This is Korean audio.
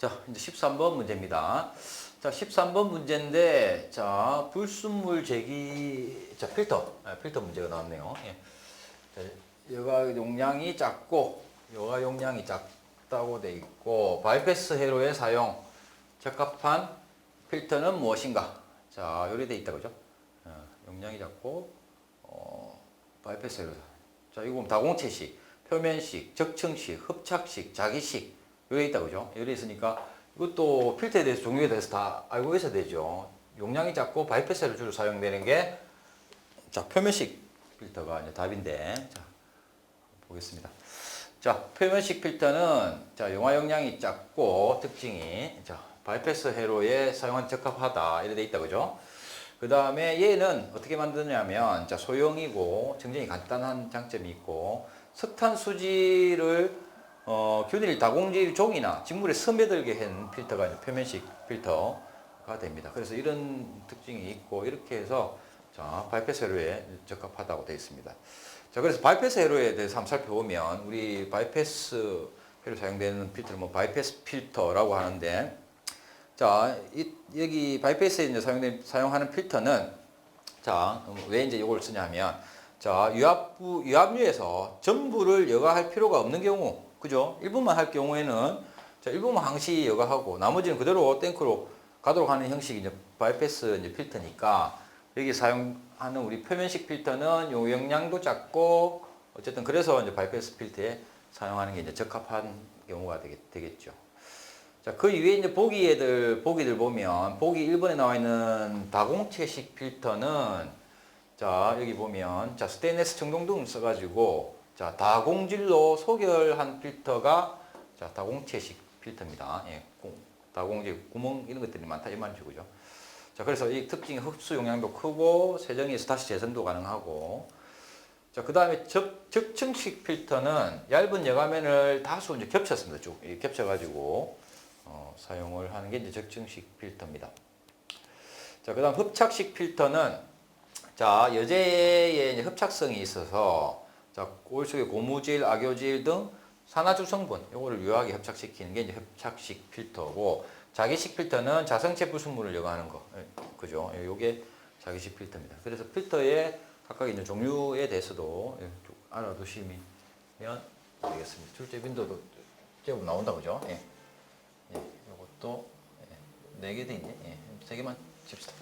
자, 이제 13번 문제입니다. 자, 13번 문제인데, 자, 불순물 제기, 자, 필터, 아, 필터 문제가 나왔네요. 예. 자, 여가 용량이 작고, 여가 용량이 작다고 돼 있고, 바이패스 회로의 사용, 적합한 필터는 무엇인가? 자, 요리 돼 있다, 그죠? 어, 용량이 작고, 어, 바이패스 회로. 자, 이거 보면 다공체식, 표면식, 적층식, 흡착식, 자기식, 요래 있다, 그죠? 요래 있으니까 이것도 필터에 대해서 종류에 대해서 다 알고 있어야 되죠. 용량이 작고 바이패스를 주로 사용되는 게 자, 표면식 필터가 이제 답인데 자, 보겠습니다. 자, 표면식 필터는 자, 용화 용량이 작고 특징이 자, 바이패스 회로에 사용한 적합하다 이래 돼 있다 그죠? 그 다음에 얘는 어떻게 만드냐면 자, 소형이고 굉장히 간단한 장점이 있고 석탄 수지를 어, 균일 다공질 종이나 직물에 스며들게 한 필터가 표면식 필터가 됩니다. 그래서 이런 특징이 있고 이렇게 해서 자, 바이패스 회로에 적합하다고 되어 있습니다. 자, 그래서 바이패스 회로에 대해서 한번 살펴보면 우리 바이패스 회로 사용되는 필터는 뭐 바이패스 필터라고 하는데 자, 이, 여기 바이패스에 이제 사용된, 사용하는 필터는 자, 음, 왜 이제 이걸 쓰냐면 자, 유압부, 유압류에서 전부를 여과할 필요가 없는 경우, 그죠? 일부만 할 경우에는 자, 일부만 항시 여과하고 나머지는 그대로 탱크로 가도록 하는 형식이 이제 바이패스 이제 필터니까 여기 사용하는 우리 표면식 필터는 요 용량도 작고 어쨌든 그래서 이제 바이패스 필터에 사용하는 게 이제 적합한 경우가 되겠, 되겠죠. 자, 그 위에 이제 보기에들, 보기들 보면, 보기 1번에 나와 있는 다공체식 필터는, 자, 여기 보면, 자, 스테인레스 청동등 써가지고, 자, 다공질로 소결한 필터가, 자, 다공체식 필터입니다. 예, 공- 다공질, 구멍 이런 것들이 많다, 이 말이죠. 그죠? 자, 그래서 이 특징이 흡수 용량도 크고, 세정에서 다시 재선도 가능하고, 자, 그 다음에 적, 적층식 필터는 얇은 여과면을 다수 이제 겹쳤습니다. 쭉 겹쳐가지고 어, 사용을 하는 게 이제 적층식 필터입니다. 자, 그 다음 흡착식 필터는 자, 이제 흡착성이 있어서 자, 올 속에 고무질, 악효질 등 산화주 성분 요거를 유하게 흡착시키는 게 이제 흡착식 필터고 자기식 필터는 자성체 불순물을 여과하는 거. 예, 그죠? 예, 요게 자기식 필터입니다. 그래서 필터의 각각 있는 종류에 대해서도 예, 좀 알아두시면 되겠습니다. 출제 빈도도 제법 나온다 그죠? 예. 예, 요것도 네 개 돼 있네. 예, 세 개만 칩시다.